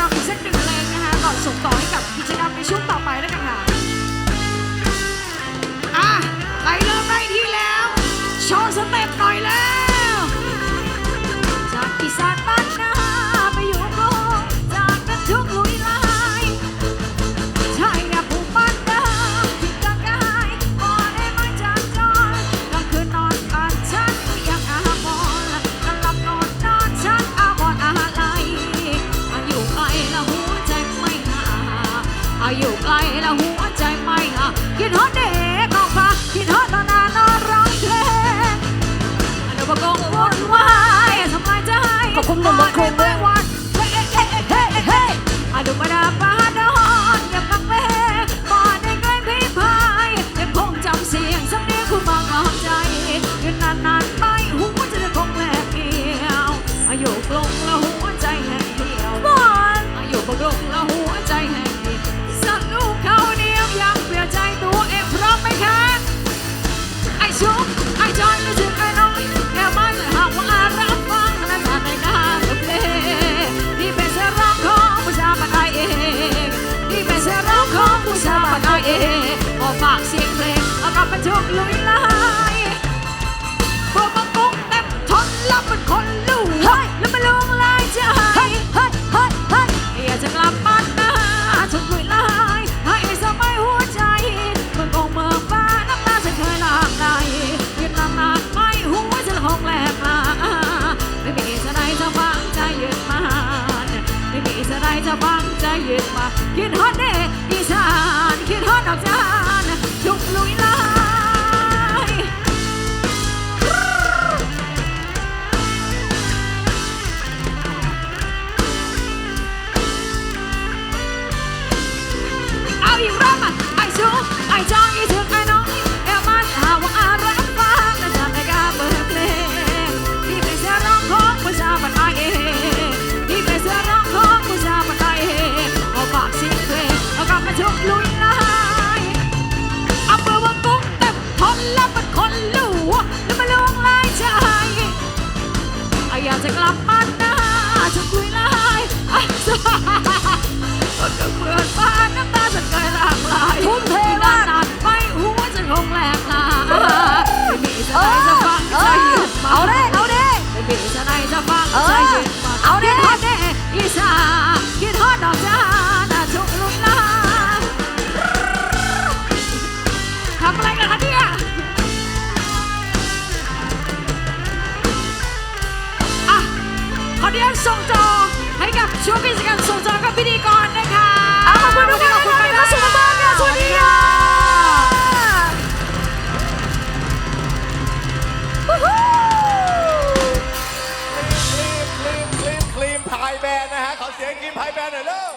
เราอีกสักหนึ่งแรงนะคะก่อนส่งต่อให้กับกิจกรรมในช่วงต่อไปนะคะ จะคุยไล่อะก็เกิดมา ช่วงกิจกรรมส่งจอกับพิธีกรนะคะขอบคุณทุกคนขอบคุณมากสุดมากค่ะสวัสดีค่ะคลีมคลีมคลีมคลีมพายแบนนะฮะขอเสียงคลีมพายแบนหน่อยเร็ว